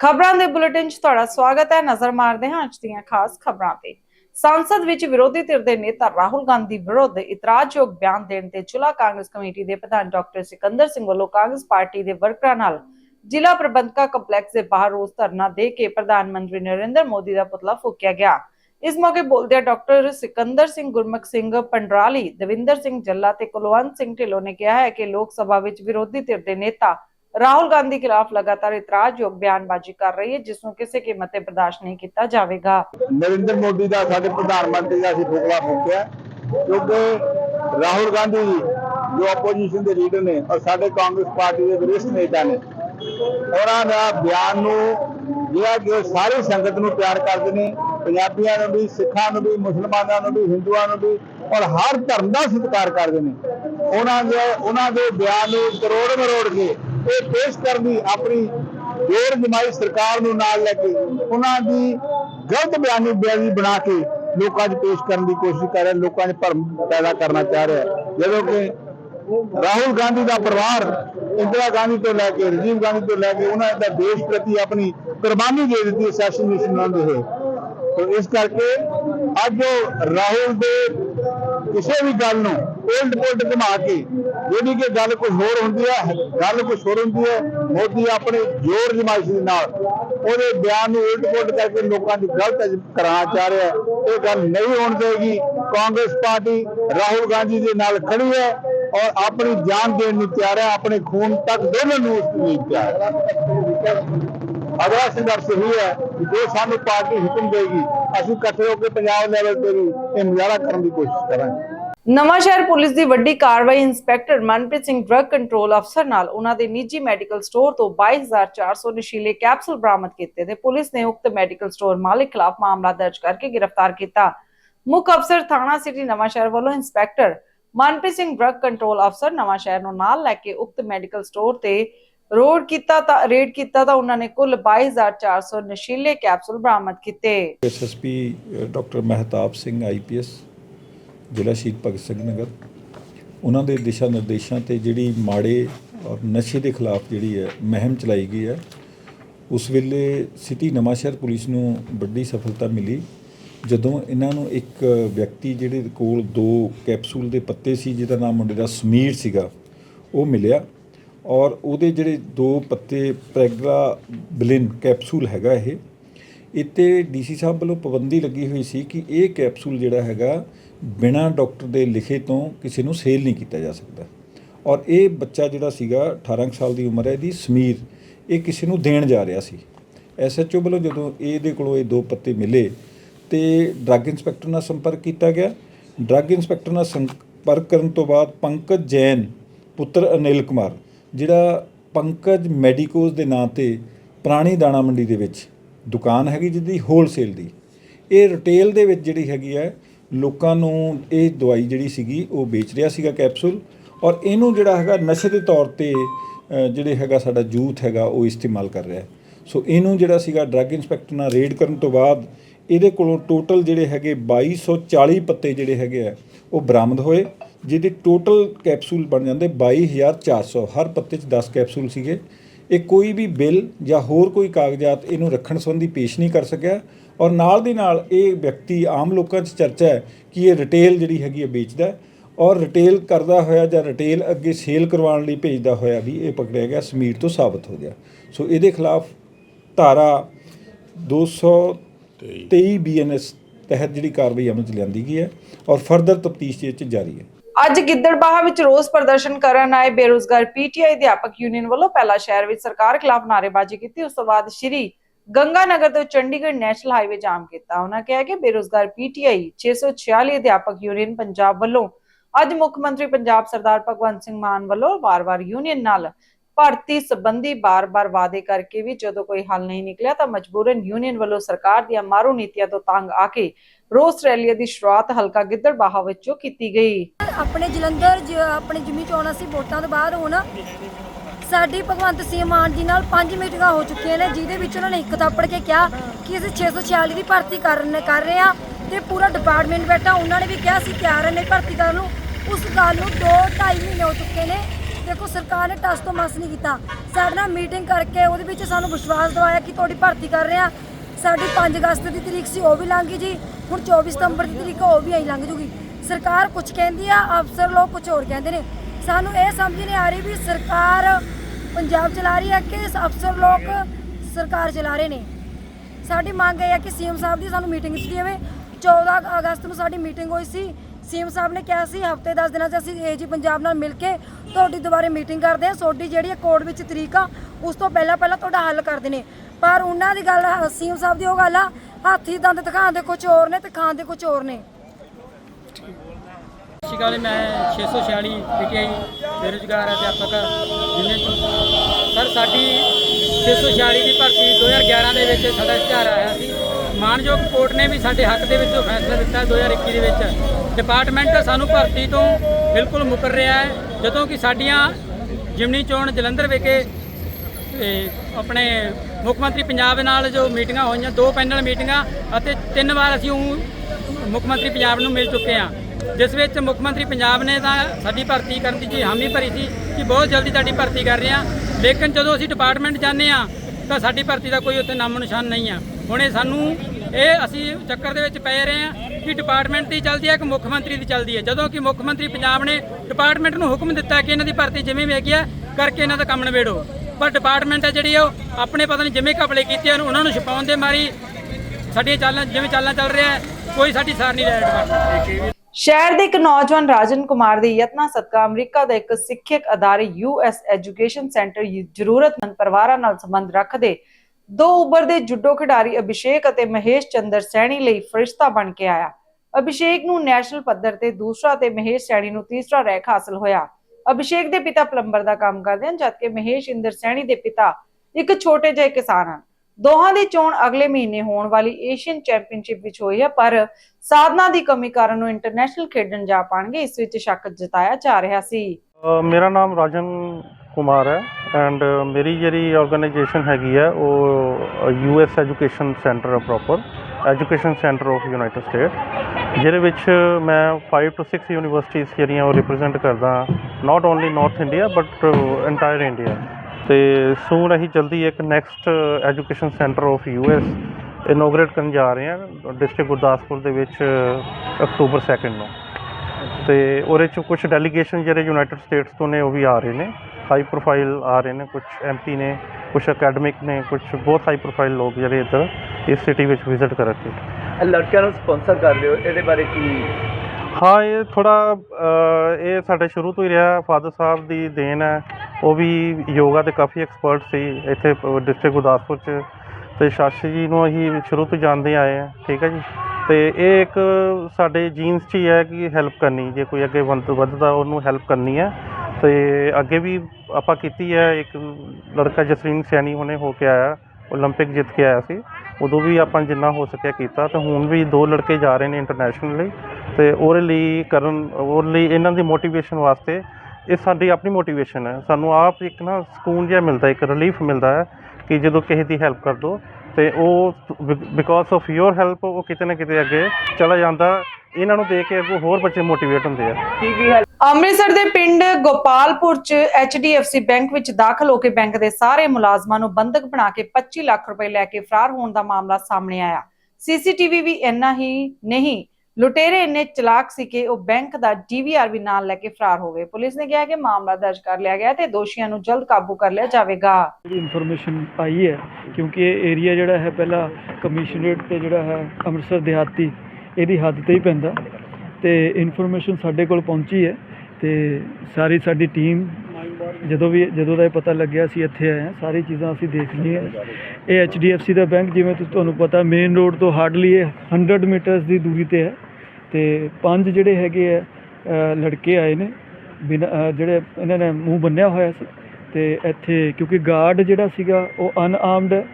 ਖਬਰਾਂ ਦੇ ਬੁਲੇਟਿਨ 'ਚ ਤੁਹਾਡਾ ਸਵਾਗਤ ਹੈ। ਨਜ਼ਰ ਮਾਰਦੇ ਹਾਂ ਅੱਜ ਦੀਆਂ ਖਾਸ ਖਬਰਾਂ ਤੇ। ਸੰਸਦ ਵਿੱਚ ਵਿਰੋਧੀ ਧਿਰ ਦੇ ਨੇਤਾ ਰਾਹੁਲ ਗਾਂਧੀ ਵਿਰੁੱਧ ਇਤਰਾਜ਼ਯੋਗ ਬਿਆਨ ਦੇਣ ਤੇ ਜ਼ਿਲ੍ਹਾ ਕਾਂਗਰਸ ਕਮੇਟੀ ਦੇ ਪ੍ਰਧਾਨ ਡਾਕਟਰ ਸਿਕੰਦਰ ਸਿੰਘ ਵੱਲੋਂ ਕਾਂਗਰਸ ਪਾਰਟੀ ਦੇ ਵਰਕਰਾਂ ਨਾਲ ਜ਼ਿਲ੍ਹਾ ਪ੍ਰਬੰਧਕਾ ਕੰਪਲੈਕਸ ਦੇ ਬਾਹਰ ਰੋਸ ਧਰਨਾ ਦੇ ਕੇ ਪ੍ਰਧਾਨ ਮੰਤਰੀ ਨਰਿੰਦਰ ਮੋਦੀ ਦਾ ਪੁਤਲਾ ਫੂਕਿਆ ਗਿਆ। ਇਸ ਮੌਕੇ ਬੋਲਦਿਆਂ ਡਾਕਟਰ ਸਿਕੰਦਰ ਸਿੰਘ, ਗੁਰਮੁਖ ਸਿੰਘ, ਪੰਡਰਾਲੀ, ਦਵਿੰਦਰ ਸਿੰਘ ਜੱਲਾ ਤੇ ਕੁਲਵੰਤ ਸਿੰਘ ਢਿੱਲੋਂ ਨੇ ਕਿਹਾ ਹੈ ਕਿ ਲੋਕ ਸਭਾ ਵਿੱਚ ਵਿਰੋਧੀ ਧਿਰ ਦੇ ਨੇਤਾ ਰਾਹੁਲ ਗਾਂਧੀ ਖਿਲਾਫ ਲਗਾਤਾਰ ਇਤਰਾਜ਼ਯੋਗ ਬਿਆਨਬਾਜ਼ੀ ਕਰ ਰਹੀ ਹੈ, ਜਿਸ ਨੂੰ ਕਿਸੇ ਕੀਮਤ ਤੇ ਬਰਦਾਸ਼ਤ ਨਹੀਂ ਕੀਤਾ ਜਾਵੇਗਾ। ਨਰਿੰਦਰ ਮੋਦੀ ਦਾ ਸਾਡੇ ਪ੍ਰਧਾਨ ਮੰਤਰੀ ਦਾ ਅਸੀਂ ਫੁਕਲਾ ਫੂਕਿਆ ਕਿਉਂਕਿ ਰਾਹੁਲ ਗਾਂਧੀ ਜੋ ਆਪੋਜੀਸ਼ਨ ਦੇ ਲੀਡਰ ਨੇ ਔਰ ਸਾਡੇ ਕਾਂਗਰਸ ਪਾਰਟੀ ਦੇ ਵਰਿਸ਼ਠ ਨੇਤਾ ਨੇ, ਉਹਨਾਂ ਦਾ ਬਿਆਨ ਨੂੰ ਜਿਹੜਾ ਕਿ ਸਾਰੀ ਸੰਗਤ ਨੂੰ ਪਿਆਰ ਕਰਦੇ ਨੇ, ਪੰਜਾਬੀਆਂ ਨੂੰ ਵੀ, ਸਿੱਖਾਂ ਨੂੰ ਵੀ, ਮੁਸਲਮਾਨਾਂ ਨੂੰ ਵੀ, ਹਿੰਦੂਆਂ ਨੂੰ ਵੀ, ਔਰ ਹਰ ਧਰਮ ਦਾ ਸਤਿਕਾਰ ਕਰਦੇ ਨੇ। ਉਹਨਾਂ ਦੇ ਉਹਨਾਂ ਦੇ ਬਿਆਨ ਨੂੰ ਕਰੋੜ ਮਰੋੜ ਕੇ ਇਹ ਪੇਸ਼ ਕਰਨ ਦੀ ਆਪਣੀ ਗੈਰ ਜਮਾਈ ਸਰਕਾਰ ਨੂੰ ਨਾਲ ਲੈ ਕੇ ਉਹਨਾਂ ਦੀ ਗਲਤ ਬਿਆਨੀ ਬਿਆਨੀ ਬਣਾ ਕੇ ਲੋਕਾਂ 'ਚ ਪੇਸ਼ ਕਰਨ ਦੀ ਕੋਸ਼ਿਸ਼ ਕਰ ਰਿਹਾ, ਲੋਕਾਂ 'ਚ ਭਰਮ ਪੈਦਾ ਕਰਨਾ ਚਾਹ ਰਿਹਾ। ਜਦੋਂ ਕਿ ਰਾਹੁਲ ਗਾਂਧੀ ਦਾ ਪਰਿਵਾਰ ਇੰਦਰਾ ਗਾਂਧੀ ਤੋਂ ਲੈ ਕੇ, ਰਾਜੀਵ ਗਾਂਧੀ ਤੋਂ ਲੈ ਕੇ ਉਹਨਾਂ ਦਾ ਦੇਸ਼ ਪ੍ਰਤੀ ਆਪਣੀ ਕੁਰਬਾਨੀ ਦੇ ਦਿੱਤੀ ਅਸੈਸੀਨੇਸ਼ਨ ਨਾਲ ਦੇ ਹੋਏ। ਤੋ ਇਸ ਕਰਕੇ ਅੱਜ ਰਾਹੁਲ ਦੇ ਕਿਸੇ ਵੀ ਗੱਲ ਨੂੰ ਉਲਟ ਪੁਲਟ ਘੁਮਾ ਕੇ ਜਿਹੜੀ ਕਿ ਗੱਲ ਕੁਝ ਹੋਰ ਹੁੰਦੀ ਹੈ, ਗੱਲ ਕੁਝ ਹੋਰ ਹੁੰਦੀ ਹੈ, ਮੋਦੀ ਆਪਣੇ ਜ਼ੋਰ ਜਮਾਇਸ਼ ਦੇ ਨਾਲ ਉਹਦੇ ਬਿਆਨ ਨੂੰ ਉਲਟ ਪੁਲਟ ਕਰਕੇ ਲੋਕਾਂ ਦੀ ਗਲਤ ਕਰਾਉਣਾ ਚਾਹ ਰਿਹਾ ਇਹ ਗੱਲ ਨਹੀਂ ਹੋਣ ਦੇਗੀ। ਕਾਂਗਰਸ ਪਾਰਟੀ ਰਾਹੁਲ ਗਾਂਧੀ ਦੇ ਨਾਲ ਖੜੀ ਹੈ ਔਰ ਆਪਣੀ ਜਾਨ ਦੇਣ ਨੂੰ ਤਿਆਰ ਹੈ। ਆਪਣੇ ਖੂਨ ਤੱਕ ਦੋਨੋਂ ਨੂੰ ਉਸ ਲਈ ਤਿਆਰ ਹੈ। ਅਗਲਾ ਸੰਘਰਸ਼ ਇਹੀ ਹੈ ਜੋ ਸਾਨੂੰ ਪਾਰਟੀ ਹੁਕਮ ਦੇਗੀ, ਅਸੀਂ ਇਕੱਠੇ ਹੋ ਕੇ ਪੰਜਾਬ ਲੈਵਲ ਤੇ ਵੀ ਇਹ ਮੁਜ਼ਾਹਰਾ ਕਰਨ ਦੀ ਕੋਸ਼ਿਸ਼ ਕਰਾਂਗੇ। ਨਵਾਂ ਸ਼ਹਿਰ ਪੁਲਿਸ ਦੀ ਵੱਡੀ ਕਾਰਵਾਈ inspector Manpreet Singh drug control ਅਫਸਰ ਨਾਲ ਉਹਨਾਂ ਦੇ ਨਿੱਜੀ ਮੈਡੀਕਲ ਸਟੋਰ ਤੋਂ 22400 ਨਸ਼ੀਲੇ ਕੈਪਸੂਲ ਬਰਾਮਦ ਕੀਤੇ ਤੇ ਪੁਲਿਸ ਨੇ ਉਕਤ ਮੈਡੀਕਲ ਸਟੋਰ ਮਾਲਕ ਖਿਲਾਫ ਮਾਮਲਾ ਦਰਜ ਕਰਕੇ ਗ੍ਰਿਫਤਾਰ ਕੀਤਾ। ਮੁੱਖ ਅਫਸਰ ਥਾਣਾ ਸਿਟੀ ਨਵਾਂ ਸ਼ਹਿਰ ਵੱਲੋਂ inspector Manpreet Singh drug control ਅਫਸਰ ਨਵਾਂ ਸ਼ਹਿਰ ਨੂੰ ਨਾਲ ਲੈ ਕੇ ਉਕਤ ਮੈਡੀਕਲ ਸਟੋਰ ਤੇ ਰੋਡ ਕੀਤਾ ਤਾਂ, ਰੇਡ ਕੀਤਾ ਤਾਂ ਉਹਨਾਂ ਨੇ ਕੁੱਲ 22400 ਨਸ਼ੀਲੇ ਕੈਪਸੂਲ ਬਰਾਮਦ ਕੀਤੇ। SSP doctor Mehtab Singh IPS ਜ਼ਿਲ੍ਹਾ ਸ਼ਹੀਦ ਭਗਤ ਸਿੰਘ ਨਗਰ। ਉਹਨਾਂ ਦੇ ਦਿਸ਼ਾ ਨਿਰਦੇਸ਼ਾਂ ਤੇ ਜਿਹੜੀ ਮਾੜੇ ਔਰ ਨਸ਼ੇ ਦੇ ਖਿਲਾਫ ਜਿਹੜੀ ਹੈ ਮਹਿਮ ਚਲਾਈ ਗਈ ਹੈ, ਉਸ ਵੇਲੇ ਸਿਟੀ ਨਵਾਂਸ਼ਹਿਰ ਪੁਲਿਸ ਨੂੰ ਵੱਡੀ ਸਫਲਤਾ ਮਿਲੀ। ਜਦੋਂ ਇਹਨਾਂ ਨੂੰ ਇੱਕ ਵਿਅਕਤੀ ਜਿਹੜੇ ਕੋਲ ਦੋ ਕੈਪਸੂਲ ਦੇ ਪੱਤੇ ਸੀ, ਜਿਹਦਾ ਨਾਮ ਮੁੰਡੇ ਦਾ ਸਮੀਰ ਸੀਗਾ, ਉਹ ਮਿਲਿਆ ਔਰ ਉਹਦੇ ਜਿਹੜੇ ਦੋ ਪੱਤੇ ਪ੍ਰੈਗਰਾ ਬਲਿਨ ਕੈਪਸੂਲ ਹੈਗਾ ਇਹ, ਇੱਥੇ ਡੀਸੀ ਸਾਹਿਬ ਵੱਲੋਂ ਪਾਬੰਦੀ ਲੱਗੀ ਹੋਈ ਸੀ ਕਿ ਇਹ ਕੈਪਸੂਲ ਜਿਹੜਾ ਹੈਗਾ ਬਿਨਾਂ ਡਾਕਟਰ ਦੇ ਲਿਖੇ ਤੋਂ ਕਿਸੇ ਨੂੰ ਸੇਲ ਨਹੀਂ ਕੀਤਾ ਜਾ ਸਕਦਾ। ਔਰ ਇਹ ਬੱਚਾ ਜਿਹੜਾ ਸੀਗਾ 18 ਕੁ ਸਾਲ ਦੀ ਉਮਰ ਹੈ, ਇਹਦੀ ਸਮੀਰ, ਇਹ ਕਿਸੇ ਨੂੰ ਦੇਣ ਜਾ ਰਿਹਾ ਸੀ। ਐਸਐਚਓ ਵੱਲੋਂ ਜਦੋਂ ਇਹਦੇ ਕੋਲੋਂ ਇਹ ਦੋ ਪੱਤੇ ਮਿਲੇ, ਤੇ ਡਰੱਗ ਇੰਸਪੈਕਟਰ ਨਾਲ ਸੰਪਰਕ ਕੀਤਾ ਗਿਆ। ਡਰੱਗ ਇੰਸਪੈਕਟਰ ਨਾਲ ਸੰਪਰਕ ਕਰਨ ਤੋਂ ਬਾਅਦ ਪੰਕਜ ਜੈਨ, ਪੁੱਤਰ ਅਨਿਲ ਕੁਮਾਰ, ਜਿਹੜਾ ਪੰਕਜ ਮੈਡੀਕੋਜ਼ ਦੇ ਨਾਂ ਤੇ ਪੁਰਾਣੀ ਦਾਣਾ ਮੰਡੀ ਦੇ ਵਿੱਚ ਦੁਕਾਨ ਹੈਗੀ, ਜਿਹਦੀ ਹੋਲਸੇਲ ਦੀ। ਇਹ ਰਿਟੇਲ ਦੇ ਵਿੱਚ ਜਿਹੜੀ ਹੈਗੀ ਹੈ ਲੋਕਾਂ ਨੂੰ ਇਹ ਦਵਾਈ ਜਿਹੜੀ ਸੀਗੀ, ਉਹ ਵੇਚ ਰਿਹਾ ਸੀਗਾ ਕੈਪਸੂਲ ਔਰ ਇਹਨੂੰ ਜਿਹੜਾ ਹੈਗਾ ਨਸ਼ੇ ਦੇ ਤੌਰ ਤੇ ਜਿਹੜੇ ਹੈਗਾ ਸਾਡਾ ਯੂਥ ਹੈਗਾ, ਉਹ ਇਸਤੇਮਾਲ ਕਰ ਰਿਹਾ ਸੋ ਇਹਨੂੰ ਜਿਹੜਾ ਸੀਗਾ ਡਰੱਗ ਇੰਸਪੈਕਟਰ ਨਾਲ ਰੇਡ ਕਰਨ ਤੋਂ ਬਾਅਦ, ਇਹਦੇ ਕੋਲੋਂ ਟੋਟਲ ਜਿਹੜੇ ਹੈਗੇ 2240 ਪੱਤੇ ਜਿਹੜੇ ਹੈਗੇ ਆ, ਉਹ ਬਰਾਮਦ ਹੋਏ, ਜਿਹਦੇ ਟੋਟਲ ਕੈਪਸੂਲ ਬਣ ਜਾਂਦੇ 22400 ਹਰ ਪੱਤੇ 'ਚ 10 ਕੈਪਸੂਲ ਸੀਗੇ। ਇਹ ਕੋਈ ਵੀ ਬਿੱਲ ਜਾਂ ਹੋਰ ਕੋਈ ਕਾਗਜ਼ਾਤ ਇਹਨੂੰ ਰੱਖਣ ਸੰਬੰਧੀ ਪੇਸ਼ ਨਹੀਂ ਕਰ ਸਕਿਆ। ਔਰ ਨਾਲ ਦੀ ਨਾਲ ਇਹ ਵਿਅਕਤੀ ਆਮ ਲੋਕਾਂ 'ਚ ਚਰਚਾ ਹੈ ਕਿ ਇਹ ਰਿਟੇਲ ਜਿਹੜੀ ਹੈਗੀ ਹੈ ਵੇਚਦਾ ਔਰ ਰਿਟੇਲ ਕਰਦਾ ਹੋਇਆ ਜਾਂ ਰਿਟੇਲ ਅੱਗੇ ਸੇਲ ਕਰਵਾਉਣ ਲਈ ਭੇਜਦਾ ਹੋਇਆ ਵੀ ਇਹ ਪਕੜਿਆ ਗਿਆ, ਸਮੀਰ ਤੋਂ ਸਾਬਤ ਹੋ ਗਿਆ। ਸੋ ਇਹਦੇ ਖਿਲਾਫ ਧਾਰਾ 223 ਬੀਐਨਐਸ ਤਹਿਤ ਜਿਹੜੀ ਕਾਰਵਾਈ ਅਮਲ ਚ ਲਿਆਂਦੀ ਗਈ ਹੈ ਔਰ ਫਰਦਰ ਤਫਤੀਸ਼ ਇਹ ਚ ਜਾਰੀ ਹੈ। ਅੱਜ ਗਿੱਦੜਬਾਹਾ ਵਿੱਚ ਰੋਸ ਪ੍ਰਦਰਸ਼ਨ ਕਰਨ ਆਏ ਬੇਰੋਜ਼ਗਾਰ ਪੀਟੀਆਈ ਅਧਿਆਪਕ ਯੂਨੀਅਨ ਵੱਲੋਂ ਪਹਿਲਾ ਸ਼ਹਿਰ ਵਿੱਚ ਸਰਕਾਰ ਖਿਲਾਫ ਨਾਅਰੇਬਾਜ਼ੀ ਕੀਤੀ, ਉਸ ਤੋਂ ਬਾਅਦ ਸ਼੍ਰੀ ਗੰਗਾ ਤੋਂ ਚੰਡੀਗੜ੍ਹ ਨੈਸ਼ਨਲ ਹਾਈਵੇ ਜਾਮ ਕੀਤਾ। ਉਹਨਾਂ ਕਿਹਾ ਕਿ ਬੇਰੋਜ਼ਗਾਰ ਪੀਟੀਆਈ 646 ਅਧਿਆਪਕ ਯੂਨੀਅਨ ਪੰਜਾਬ ਵੱਲੋਂ ਅੱਜ ਮੁੱਖ ਮੰਤਰੀ ਪੰਜਾਬ ਸਰਦਾਰ ਭਗਵੰਤ ਸਿੰਘ ਮਾਨ ਵੱਲੋਂ ਵਾਰ-ਵਾਰ ਯੂਨੀਅਨ ਨਾਲ ਭਰਤੀ ਸੰਬੰਧੀ ਬਾਰ-ਬਾਰ ਵਾਅਦੇ ਕਰਕੇ ਵੀ ਜਦੋਂ ਕੋਈ ਹੱਲ ਨਹੀਂ ਨਿਕਲਿਆ ਤਾਂ ਮਜਬੂਰਨ ਯੂਨੀਅਨ ਵੱਲੋਂ ਸਰਕਾਰ ਦੀਆਂ ਮਾਰੂ ਨੀਤੀਆਂ ਤੋਂ ਤੰਗ ਆ ਕੇ ਰੋਸ ਰੈਲੀ ਦੀ ਸ਼ੁਰੂਆਤ ਹਲਕਾ ਗਿੱਦੜਬਾਹਾ ਵਿੱਚੋਂ ਕੀਤੀ ਗਈ। ਆਪਣੇ ਜਲੰਧਰ ਆਪਣੇ ਜਿਮੀ ਚੋਣਾਂ ਸੀ ਵੋਟਾਂ ਤੋਂ ਬਾਅਦ ਹੁਣ ਸਾਡੀ ਭਗਵੰਤ ਸਿੰਘ ਮਾਨ ਜੀ ਨਾਲ ਪੰਜ ਮੀਟਿੰਗਾਂ ਹੋ ਚੁੱਕੀਆਂ ਨੇ, ਜਿਹਦੇ ਵਿੱਚ ਉਹਨਾਂ ਨੇ ਇੱਕ ਥਾਪੜ ਕੇ ਕਿਹਾ ਕਿ ਅਸੀਂ 646 ਦੀ ਭਰਤੀ ਕਰਨ ਕਰ ਰਹੇ ਹਾਂ ਤੇ ਪੂਰਾ ਡਿਪਾਰਟਮੈਂਟ ਬੈਠਾ, ਉਹਨਾਂ ਨੇ ਵੀ ਕਿਹਾ ਸੀ ਤਿਆਰ ਹਾਂ, ਨਹੀਂ ਭਰਤੀ ਕਰਨ ਨੂੰ। ਉਸ ਗੱਲ ਨੂੰ 2 2.5 ਮਹੀਨੇ ਹੋ ਚੁੱਕੇ ਨੇ। ਦੇਖੋ, ਸਰਕਾਰ ਨੇ ਟਸ ਤੋਂ ਮਸ ਨਹੀਂ ਕੀਤਾ। ਸਾਡੇ ਨਾਲ ਮੀਟਿੰਗ ਕਰਕੇ ਉਹਦੇ ਵਿੱਚ ਸਾਨੂੰ ਵਿਸ਼ਵਾਸ ਦਿਵਾਇਆ ਕਿ ਤੁਹਾਡੀ ਭਰਤੀ ਕਰ ਰਹੇ ਆ ਸਾਡੀ 5 ਅਗਸਤ ਦੀ ਤਰੀਕ ਸੀ, ਉਹ ਵੀ ਲੰਘ ਗਈ ਜੀ। ਹੁਣ 24 ਸਤੰਬਰ ਦੀ ਤਰੀਕ, ਉਹ ਵੀ ਆਈ ਲੰਘ ਜੂਗੀ। ਸਰਕਾਰ ਕੁਝ ਕਹਿੰਦੀ ਆ, ਅਫਸਰ ਲੋਕ ਕੁਝ ਹੋਰ ਕਹਿੰਦੇ ਨੇ। ਸਾਨੂੰ ਇਹ ਸਮਝ ਨਹੀਂ ਆ ਰਹੀ ਵੀ ਸਰਕਾਰ ਪੰਜਾਬ ਚਲਾ ਰਹੀ ਹੈ ਕਿ ਅਫਸਰ ਲੋਕ ਸਰਕਾਰ ਚਲਾ ਰਹੇ ਨੇ? ਸਾਡੀ ਮੰਗ ਇਹ ਹੈ ਕਿ ਸੀਐਮ ਸਾਹਿਬ ਦੀ ਸਾਨੂੰ ਮੀਟਿੰਗ ਦਿੱਤੀ ਜਾਵੇ। 14 ਅਗਸਤ ਨੂੰ ਸਾਡੀ ਮੀਟਿੰਗ ਹੋਈ ਸੀ। ਸੀਐਮ ਸਾਹਿਬ ਨੇ ਕਿਹਾ ਸੀ, ਹਫ਼ਤੇ 10 ਦਿਨਾਂ 'ਚ ਅਸੀਂ ਏਜੀ ਪੰਜਾਬ ਨਾਲ ਮਿਲ ਕੇ ਤੁਹਾਡੀ ਦੁਬਾਰੇ ਮੀਟਿੰਗ ਕਰਦੇ ਹਾਂ। ਤੁਹਾਡੀ ਜਿਹੜੀ ਕੋਰਟ ਵਿੱਚ ਤਰੀਕ ਆ, ਉਸ ਤੋਂ ਪਹਿਲਾਂ ਪਹਿਲਾਂ ਤੁਹਾਡਾ ਹੱਲ ਕਰਦੇ ਨੇ। ਪਰ ਉਹਨਾਂ ਦੀ ਗੱਲ ਸੀਐਮ ਸਾਹਿਬ ਦੀ ਉਹ ਗੱਲ ਆ, ਹਾਥੀ ਦੰਦ ਦਿਖਾਉਂਦੇ ਕੁਝ ਹੋਰ ਨੇ ਤੇ ਖਾਂਦੇ ਕੁਝ ਹੋਰ ਨੇ। ਅਕਾਲ ਮੈਂ 646 ਪੀਟੀਆਈ ਬੇਰੁਜ਼ਗਾਰ ਅਧਿਆਪਕ ਯੂਨੀਅਨ ਤੋਂ ਸਰ, ਸਾਡੀ 646 ਦੀ ਭਰਤੀ 2011 ਦੇ ਵਿੱਚ ਸਾਡਾ ਇਸ਼ਤਿਹਾਰ ਆਇਆ ਸੀ। ਮਾਨਯੋਗ ਕੋਰਟ ਨੇ ਵੀ ਸਾਡੇ ਹੱਕ ਦੇ ਵਿੱਚ ਉਹ ਫੈਸਲਾ ਦਿੱਤਾ 2021 ਦੇ ਵਿੱਚ। ਡਿਪਾਰਟਮੈਂਟ ਸਾਨੂੰ ਭਰਤੀ ਤੋਂ ਬਿਲਕੁਲ ਮੁਕਰ ਰਿਹਾ ਹੈ। ਜਦੋਂ ਕਿ ਸਾਡੀਆਂ ਜਿਮਨੀ ਚੋਣ ਜਲੰਧਰ ਵਿਖੇ ਆਪਣੇ ਮੁੱਖ ਮੰਤਰੀ ਪੰਜਾਬ ਦੇ ਨਾਲ ਜੋ ਮੀਟਿੰਗਾਂ ਹੋਈਆਂ, ਦੋ ਪੈਨਲ ਮੀਟਿੰਗਾਂ ਅਤੇ ਤਿੰਨ ਵਾਰ ਅਸੀਂ ਉਹ ਮੁੱਖ ਮੰਤਰੀ ਪੰਜਾਬ ਨੂੰ ਮਿਲ ਚੁੱਕੇ ਹਾਂ। ਜਿਸ ਵਿੱਚ ਮੁੱਖ ਮੰਤਰੀ ਪੰਜਾਬ ਨੇ ਤਾਂ ਸਾਡੀ ਭਰਤੀ ਕਰਨ ਦੀ ਜੀ ਹਾਮੀ ਭਰੀ ਸੀ ਕਿ ਬਹੁਤ ਜਲਦੀ ਤੁਹਾਡੀ ਭਰਤੀ ਕਰ ਰਹੇ ਹਾਂ। ਲੇਕਿਨ ਜਦੋਂ ਅਸੀਂ ਡਿਪਾਰਟਮੈਂਟ ਜਾਂਦੇ ਹਾਂ, ਤਾਂ ਸਾਡੀ ਭਰਤੀ ਦਾ ਕੋਈ ਉੱਥੇ ਨਾਮੋ ਨਿਸ਼ਾਨ ਨਹੀਂ ਆ। ਹੁਣ ਇਹ ਸਾਨੂੰ ਇਹ ਅਸੀਂ ਚੱਕਰ ਦੇ ਵਿੱਚ ਪਏ ਰਹੇ ਹਾਂ ਕਿ ਡਿਪਾਰਟਮੈਂਟ ਦੀ ਚੱਲਦੀ ਹੈ ਕਿ ਮੁੱਖ ਮੰਤਰੀ ਦੀ ਚੱਲਦੀ ਹੈ। ਜਦੋਂ ਕਿ ਮੁੱਖ ਮੰਤਰੀ ਪੰਜਾਬ ਨੇ ਡਿਪਾਰਟਮੈਂਟ ਨੂੰ ਹੁਕਮ ਦਿੱਤਾ ਕਿ ਇਹਨਾਂ ਦੀ ਭਰਤੀ ਜਿਵੇਂ ਵੀ ਹੈਗੀ ਆ, ਕਰਕੇ ਇਹਨਾਂ ਦਾ ਕੰਮ ਨਿਬੇੜੋ। ਪਰ ਡਿਪਾਰਟਮੈਂਟ ਹੈ ਜਿਹੜੀ ਉਹ ਆਪਣੇ ਪਤਾ ਨਹੀਂ ਜਿਵੇਂ ਘਪਲੇ ਕੀਤੇ ਹਨ, ਉਹਨਾਂ ਨੂੰ ਛਪਾਉਣ ਦੇ ਮਾਰੀ ਸਾਡੀਆਂ ਚਾਲਾਂ ਜਿਵੇਂ ਚਾਲਾਂ ਚੱਲ ਰਿਹਾ ਕੋਈ ਸਾਡੀ ਸਾਰ ਨਹੀਂ ਰਿਹਾ ਡਿਪਾਰਟਮੈਂਟ ਸ਼ਹਿਰ ਦੇ ਇੱਕ ਨੌਜਵਾਨ ਰਾਜਨ ਕੁਮਾਰ ਦੇ ਯਤਨਾਂ ਸਦਕਾ ਅਮਰੀਕਾ ਦਾ ਇੱਕ ਸਿੱਖਿਅਕ ਅਦਾਰੇ ਯੂਐਸ ਐਜੂਕੇਸ਼ਨ ਸੈਂਟਰ ਜ਼ਰੂਰਤਮੰਦ ਪਰਿਵਾਰਾਂ ਨਾਲ ਸੰਬੰਧ ਰੱਖਦੇ ਦੋ ਉੱਭਰਦੇ ਜੁੱਡੋ ਖਿਡਾਰੀ ਅਭਿਸ਼ੇਕ ਅਤੇ ਮਹੇਸ਼ ਚੰਦਰ ਸੈਣੀ ਲਈ ਫਰਿਸ਼ਤਾ ਬਣ ਕੇ ਆਇਆ। ਅਭਿਸ਼ੇਕ ਨੂੰ ਨੈਸ਼ਨਲ ਪੱਧਰ ਤੇ ਦੂਸਰਾ ਤੇ ਮਹੇਸ਼ ਸੈਣੀ ਨੂੰ ਤੀਸਰਾ ਰੈਂਕ ਹਾਸਲ ਹੋਇਆ। ਅਭਿਸ਼ੇਕ ਦੇ ਪਿਤਾ ਪਲੰਬਰ ਦਾ ਕੰਮ ਕਰਦੇ ਹਨ, ਜਦਕਿ ਮਹੇਸ਼ ਇੰਦਰ ਸੈਣੀ ਦੇ ਪਿਤਾ ਇੱਕ ਛੋਟੇ ਜਿਹੇ ਕਿਸਾਨ ਹਨ। ਦੋਹਾਂ ਦੀ ਚੋਣ ਅਗਲੇ ਮਹੀਨੇ ਹੋਣ ਵਾਲੀ ਏਸ਼ੀਅਨ ਚੈਂਪੀਅਨਸ਼ਿਪ ਵਿੱਚ ਹੋਈ ਹੈ, ਪਰ ਸਾਧਨਾ ਦੀ ਕਮੀ ਕਾਰਨ ਉਹ ਇੰਟਰਨੈਸ਼ਨਲ ਖੇਡਣ ਜਾ ਪਾਣਗੇ, ਇਸ ਵਿੱਚ ਸ਼ੱਕ ਜਤਾਇਆ ਜਾ ਰਿਹਾ ਸੀ। ਮੇਰਾ ਨਾਮ ਰਾਜਨ ਕੁਮਾਰ ਹੈ ਐਂਡ ਮੇਰੀ ਜਿਹੜੀ ਆਰਗੇਨਾਈਜੇਸ਼ਨ ਹੈਗੀ ਹੈ, ਉਹ ਯੂ ਐਸ ਐਜੂਕੇਸ਼ਨ ਸੈਂਟਰ ਹੈ proper education centre of United State ਜਿਹਦੇ ਵਿੱਚ ਮੈਂ 5 ਤੋਂ 6 ਯੂਨੀਵਰਸਿਟੀਜ਼ ਜਿਹੜੀਆਂ ਉਹ ਰਿਪਰੈਜ਼ੈਂਟ ਕਰਦਾ not only North India but entire India ਤੇ ਸੂਨ ਅਸੀਂ ਜਲਦੀ ਇੱਕ next education centre of US S ਇਨੋਗਰੇਟ ਕਰਨ ਜਾ ਰਹੇ ਹਾਂ ਡਿਸਟ੍ਰਿਕਟ ਗੁਰਦਾਸਪੁਰ ਦੇ ਵਿੱਚ ਅਕਤੂਬਰ 2 ਨੂੰ। ਤੇ ਉਹਦੇ ਚ ਕੁਝ ਡੈਲੀਗੇਸ਼ਨ ਜਿਹੜੇ ਯੂਨਾਈਟਿਡ ਸਟੇਟਸ ਤੋਂ ਨੇ ਉਹ ਵੀ ਆ ਰਹੇ ਨੇ। ਹਾਈ ਪ੍ਰੋਫਾਈਲ ਆ ਰਹੇ ਨੇ ਕੁਝ ਐਮਪੀ ਨੇ ਕੁਝ ਅਕੈਡਮਿਕ ਨੇ ਕੁਝ ਬਹੁਤ ਹਾਈ ਪ੍ਰੋਫਾਈਲ ਲੋਕ ਜਿਹੜੇ ਇੱਧਰ ਇਸ ਸਿਟੀ ਵਿੱਚ ਵਿਜ਼ਿਟ ਕਰਨਗੇ ਲੜਕਿਆਂ ਨੂੰ ਸਪਾਂਸਰ ਕਰ ਰਹੇ ਹੋ ਇਹਦੇ ਬਾਰੇ ਕੀ? ਹਾਂ ਇਹ ਥੋੜਾ ਇਹ ਸਾਡੇ ਸ਼ੁਰੂ ਤੋਂ ਹੀ ਰਿਹਾ। ਫਾਦਰ ਸਾਹਿਬ ਦੀ ਦੇਣ ਹੈ। ਉਹ ਵੀ ਯੋਗਾ ਦੇ ਕਾਫੀ ਐਕਸਪਰਟ ਸੀ ਇੱਥੇ ਡਿਸਟ੍ਰਿਕਟ ਗੁਰਦਾਸਪੁਰ ਚ ਤੇ ਸ਼ਾਸ਼ੀ ਜੀ ਨੂੰ ਅਸੀਂ ਸ਼ੁਰੂ ਤੋਂ ਜਾਣਦੇ ਆਏ ਹਾਂ ਠੀਕ ਹੈ ਜੀ ਤੇ ਇਹ ਇੱਕ ਸਾਡੇ ਜੀਨਸ 'ਚ ਹੀ ਹੈ ਕਿ ਹੈਲਪ ਕਰਨੀ ਜੇ ਕੋਈ ਅੱਗੇ ਵੱਧ ਵੱਧਦਾ ਉਹਨੂੰ ਹੈਲਪ ਕਰਨੀ ਹੈ ਤੇ ਅੱਗੇ ਵੀ ਆਪਾਂ ਕੀਤੀ ਹੈ ਇੱਕ ਲੜਕਾ ਜਸਰੀਨ ਸੈਣੀ ਹੁਣੇ ਹੋ ਕੇ ਆਇਆ 올림픽 ਜਿੱਤ ਕੇ ਆਇਆ ਸੀ ਉਦੋਂ ਵੀ ਆਪਾਂ ਜਿੰਨਾ ਹੋ ਸਕਿਆ ਕੀਤਾ ਤੇ ਹੁਣ ਵੀ ਦੋ ਲੜਕੇ ਜਾ ਰਹੇ ਨੇ ਇੰਟਰਨੈਸ਼ਨਲੀ ਤੇ ਉਹਦੇ ਲਈ ਕਰਨ ਉਹਦੇ ਲਈ ਇਹਨਾਂ ਦੀ ਮੋਟੀਵੇਸ਼ਨ ਵਾਸਤੇ ਇਹ ਸਾਡੀ ਆਪਣੀ ਮੋਟੀਵੇਸ਼ਨ ਹੈ। ਸਾਨੂੰ ਆਪ ਇੱਕ ਨਾ ਸਕੂਨ ਜਿਹਾ ਮਿਲਦਾ, ਇੱਕ ਰਿਲੀਫ ਮਿਲਦਾ ਹੈ ਕਿ ਜਦੋਂ ਕਿਸੇ ਦੀ ਹੈਲਪ ਕਰ ਦੋ ਤੇ ਉਹ ਬਿਕੋਜ਼ ਆਫ ਯੋਰ ਹੈਲਪ ਉਹ ਕਿਤੇ ਨਾ ਕਿਤੇ ਅੱਗੇ ਚਲਾ ਜਾਂਦਾ। ਇਹਨਾਂ ਨੂੰ ਦੇਖ ਕੇ ਹੋਰ ਬੱਚੇ ਮੋਟੀਵੇਟ ਹੁੰਦੇ ਆ। ਕੀ ਕੀ ਹੈ? ਅੰਮ੍ਰਿਤਸਰ ਦੇ ਪਿੰਡ ਗੋਪਾਲਪੁਰ ਚ HDFC ਬੈਂਕ ਵਿੱਚ ਦਾਖਲ ਹੋ ਕੇ ਬੈਂਕ ਦੇ ਸਾਰੇ ਮੁਲਾਜ਼ਮਾਂ ਨੂੰ ਬੰਦਕ ਬਣਾ ਕੇ 25 ਲੱਖ ਰੁਪਏ ਲੈ ਕੇ ਫਰਾਰ ਹੋਣ ਦਾ ਮਾਮਲਾ ਸਾਹਮਣੇ ਆਇਆ। ਸੀਸੀਟੀਵੀ ਵੀ ਇੰਨਾ ਹੀ ਨਹੀਂ ਲੁਟੇਰੇ ਇੰਨੇ ਚਲਾਕ ਸੀ ਕਿ ਉਹ ਬੈਂਕ ਦਾ ਡੀਵੀਆਰ ਵੀ ਨਾਲ ਲੈ ਕੇ ਫਰਾਰ ਹੋ ਗਏ। ਪੁਲਿਸ ਨੇ ਕਿਹਾ ਕਿ ਮਾਮਲਾ ਦਰਜ ਕਰ ਲਿਆ ਗਿਆ ਤੇ ਦੋਸ਼ੀਆਂ ਨੂੰ ਜਲਦ ਕਾਬੂ ਕਰ ਲਿਆ ਜਾਵੇਗਾ। ਜਿਹੜੀ ਇਨਫੋਰਮੇਸ਼ਨ ਆਈ ਹੈ, ਕਿਉਂਕਿ ਇਹ ਏਰੀਆ ਜਿਹੜਾ ਹੈ ਪਹਿਲਾਂ ਕਮਿਸ਼ਨਰੇਟ ਤੇ ਜਿਹੜਾ ਹੈ ਅੰਮ੍ਰਿਤਸਰ ਦਿਹਾਤੀ, ਇਹਦੀ ਹੱਦ ਤੇ ਹੀ ਪੈਂਦਾ। ਤੇ ਇਨਫੋਰਮੇਸ਼ਨ ਸਾਡੇ ਕੋਲ ਪਹੁੰਚੀ ਹੈ ਤੇ ਸਾਰੀ ਸਾਡੀ ਟੀਮ ਜਦੋਂ ਵੀ, ਜਦੋਂ ਦਾ ਇਹ ਪਤਾ ਲੱਗਿਆ ਸੀ ਇੱਥੇ ਆਏ ਹਾਂ, ਸਾਰੀ ਚੀਜ਼ਾਂ ਅਸੀਂ ਦੇਖ ਲਈਆਂ। ਇਹ HDFC ਦਾ ਬੈਂਕ ਜਿਵੇਂ ਤੁਸੀਂ ਤੁਹਾਨੂੰ ਪਤਾ ਮੇਨ ਰੋਡ ਤੋਂ ਹਾਰਡਲੀ ਇਹ 100 ਮੀਟਰਸ ਦੀ ਦੂਰੀ ਤੇ ਹੈ। ਅਤੇ ਪੰਜ ਜਿਹੜੇ ਹੈਗੇ ਆ ਲੜਕੇ ਆਏ ਨੇ, ਬਿਨਾਂ ਜਿਹੜੇ ਇਹਨਾਂ ਨੇ ਮੂੰਹ ਬੰਨਿਆ ਹੋਇਆ ਸੀ। ਤੇ ਇੱਥੇ ਕਿਉਂਕਿ ਗਾਰਡ ਜਿਹੜਾ ਸੀਗਾ, ਉਹ ਅਨਆਰਮਡ ਹੈ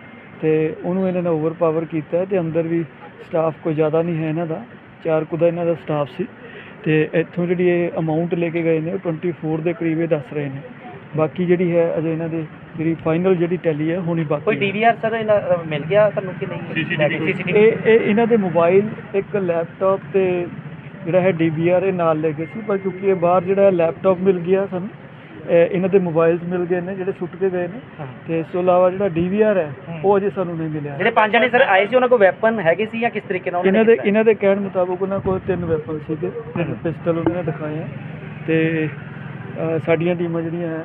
ਤੇ ਉਹਨੂੰ ਇਹਨਾਂ ਨੇ ਓਵਰਪਾਵਰ ਕੀਤਾ ਹੈ ਤੇ ਅੰਦਰ ਵੀ ਸਟਾਫ ਕੋਈ ਜ਼ਿਆਦਾ ਨਹੀਂ ਹੈ ਇਹਨਾਂ ਦਾ, ਚਾਰ ਕੁ ਦਾ ਇਹਨਾਂ ਦਾ ਸਟਾਫ ਸੀ। ਤੇ ਇੱਥੋਂ ਜਿਹੜੀ ਇਹ ਅਮਾਉਂਟ ਲੈ ਕੇ ਗਏ ਨੇ, ਉਹ 24 ਦੇ ਕਰੀਬ ਇਹ ਦੱਸ ਰਹੇ ਨੇ। ਬਾਕੀ ਜਿਹੜੀ ਹੈ, ਅਜੇ ਇਹਨਾਂ ਦੇ ਜਿਹੜੀ ਫਾਈਨਲ ਜਿਹੜੀ ਟੈਲੀ ਹੈ ਹੋਣੀ ਬਾਕੀ ਕੋਈ ਹੈ। ਡੀਵੀਆਰ ਸਰ ਮਿਲ ਗਿਆ ਤੁਹਾਨੂੰ ਕਿ ਨਹੀਂ? ਸੀਸੀਟੀਵੀ ਇਹ ਇਹ ਇਹਨਾਂ ਦੇ ਮੋਬਾਈਲ ਇੱਕ ਲੈਪਟਾਪ ਤੇ ਜਿਹੜਾ ਹੈ ਡੀਵੀਆਰ ਇਹ ਨਾਲ ਲੈ ਗਏ ਸੀ ਪਰ ਕਿਉਂਕਿ ਇਹ ਬਾਹਰ ਜਿਹੜਾ ਲੈਪਟਾਪ ਮਿਲ ਗਿਆ ਸਾਨੂੰ ਇਹ- ਇਹਨਾਂ ਦੇ ਮੋਬਾਈਲਸ ਮਿਲ ਗਏ ਨੇ ਜਿਹੜੇ ਸੁੱਟ ਕੇ ਗਏ ਨੇ। ਤੇ ਇਸ ਤੋਂ ਇਲਾਵਾ ਜਿਹੜਾ ਡੀਵੀਆਰ ਹੈ ਉਹ ਅਜੇ ਸਾਨੂੰ ਨਹੀਂ ਮਿਲਿਆ। ਜਿਹੜੇ ਪੰਜ ਜਣੇ ਸਰ ਆਏ ਸੀ ਉਹਨਾਂ ਕੋਲ ਵੈਪਨ ਹੈਗੇ ਸੀ ਜਾਂ ਕਿਸ ਤਰੀਕੇ ਨਾਲ ਇਹਨਾਂ ਦੇ ਇਹਨਾਂ ਦੇ ਕਹਿਣ ਮੁਤਾਬਕ ਉਹਨਾਂ ਕੋਲ ਤਿੰਨ ਵੈਪਨ ਸੀਗੇ ਤਿੰਨ ਪਿਸਟਲ ਉਹਨਾਂ ਨੇ ਦਿਖਾਏ ਆ। ਤੇ ਅ, ਸਾਡੀਆਂ ਟੀਮਾਂ ਜਿਹੜੀਆਂ ਹੈ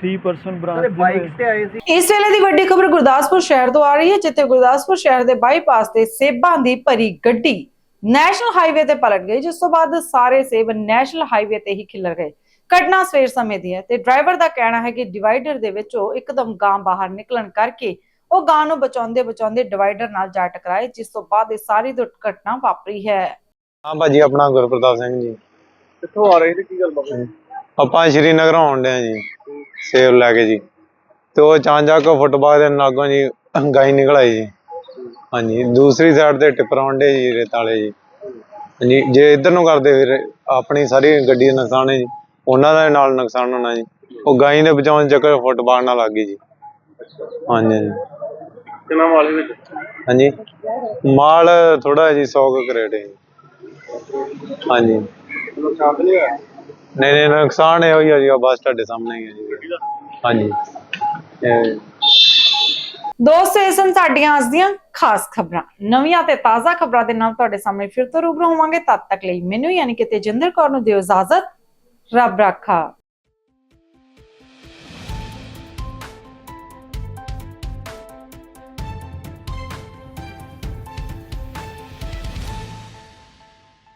3 ਪਰਸਨ ਬ੍ਰਾਂਚ ਤੇ ਆਏ ਸੀ। ਇਸ ਵੇਲੇ ਦੀ ਵੱਡੀ ਖਬਰ ਗੁਰਦਾਸਪੁਰ ਸ਼ਹਿਰ ਤੋਂ ਆ ਰਹੀ ਹੈ ਜਿੱਥੇ ਗੁਰਦਾਸਪੁਰ ਸ਼ਹਿਰ ਦੇ ਬਾਈਪਾਸ ਤੇ ਸੇਬਾਂ ਦੀ ਭਰੀ ਗੱਡੀ ਨੈਸ਼ਨਲ ਹਾਈਵੇ ਤੇ ਪਲਟ ਗਈ ਜਿਸ ਤੋਂ ਬਾਅਦ ਸਾਰੇ ਸੇਬ ਨੈਸ਼ਨਲ ਹਾਈਵੇ ਤੇ ਹੀ ਖਿਲਰ ਗਏ। ਘਟਨਾ ਸਵੇਰ ਸਮੇਂ ਦੀ ਹੈ ਤੇ ਡਰਾਈਵਰ ਦਾ ਕਹਿਣਾ ਹੈ ਕਿ ਡਿਵਾਈਡਰ ਦੇ ਵਿੱਚੋਂ ਇੱਕਦਮ ਗਾਂ ਬਾਹਰ ਨਿਕਲਣ ਕਰਕੇ ਉਹ ਗਾਂ ਨੂੰ ਬਚਾਉਂਦੇ ਬਚਾਉਂਦੇ ਡਿਵਾਈਡਰ ਨਾਲ ਜਾ ਟਕਰਾਏ ਜਿਸ ਤੋਂ ਬਾਅਦ ਇਹ ਸਾਰੀ ਦੁਰਘਟਨਾ ਵਾਪਰੀ ਹੈ। ਹਾਂ ਭਾਜੀ ਆਪਣਾ ਗੁਰਪ੍ਰਤਾਪ ਸਿੰਘ ਜੀ। ਕਿੱਥੋਂ ਆ ਰਹੇ ਸੀ? ਕੀ ਗੱਲ ਬਾਤ ਆਪਾਂ ਸ਼੍ਰੀਨਗਰ ਆਉਣ ਡਿਆ ਜੀ ਸੇਬ ਲੈ ਕੇ ਜੀ। ਤੇ ਉਹ ਚਾਂਜਕ ਫੁੱਟਬਾਲ ਦੇ ਨਾਗੋਂ ਜੀ ਗਾਈ ਨਿਕਲ ਆਈ ਜੀ। ਹਾਂਜੀ ਦੂਸਰੀ ਸਾਈਡ ਤੇ ਟਿੱਪਰ ਆਉਂਦੇ ਜੀ ਰੇਤ ਵਾਲੇ ਜੀ। ਹਾਂਜੀ ਜੇ ਇੱਧਰ ਨੂੰ ਕਰਦੇ ਫਿਰ ਆਪਣੀ ਸਾਰੀ ਗੱਡੀ ਦਾ ਨੁਕਸਾਨ ਹੈ ਜੀ। ਉਹਨਾਂ ਦਾ ਨਾਲ ਨੁਕਸਾਨ ਹੋਣਾ ਜੀ। ਉਹ ਗਾਈ ਦੇ ਬਚਾਉਣ ਚੱਕਰ ਫੁੱਟਬਾਲ ਨਾਲ ਲੱਗ ਗਈ ਜੀ। ਹਾਂਜੀ ਹਾਂਜੀ। ਕਿੰਨਾ ਮਾਲ ਵਿੱਚ? ਹਾਂਜੀ ਮਾਲ ਥੋੜਾ ਜੀ 100 ਕੁ ਕਰੇਟ ਹੈ ਜੀ। ਹਾਂਜੀ। ਨੁਕਸਾਨ ਨਹੀਂ ਹੋਇਆ? ਨਹੀਂ ਨਹੀਂ, ਨੁਕਸਾਨ ਇਹ ਹੋਈ ਆ ਜੀ ਆਹ ਬਸ ਤੁਹਾਡੇ ਸਾਹਮਣੇ ਹੀ ਹੈ ਜੀ। ਹਾਂਜੀ। ਇਹ ਦੋਸਤੋ ਇਹ ਸਨ ਸਾਡੀਆਂ ਅੱਜ ਦੀਆਂ ਖਾਸ ਖਬਰਾਂ। ਨਵੀਆਂ ਤੇ ਤਾਜ਼ਾ ਖਬਰਾਂ ਦੇ ਨਾਲ ਤੁਹਾਡੇ ਸਾਹਮਣੇ ਫਿਰ ਤੋਂ ਰੂਬਰੂ ਹੋਵਾਂਗੇ। ਤਦ ਤੱਕ ਲਈ ਮੈਨੂੰ ਯਾਨੀ ਕਿ ਤੇਜਿੰਦਰ ਕੌਰ ਨੂੰ ਦਿਓ ਇਜਾਜ਼ਤ। ਰੱਬ ਰਾਖਾ।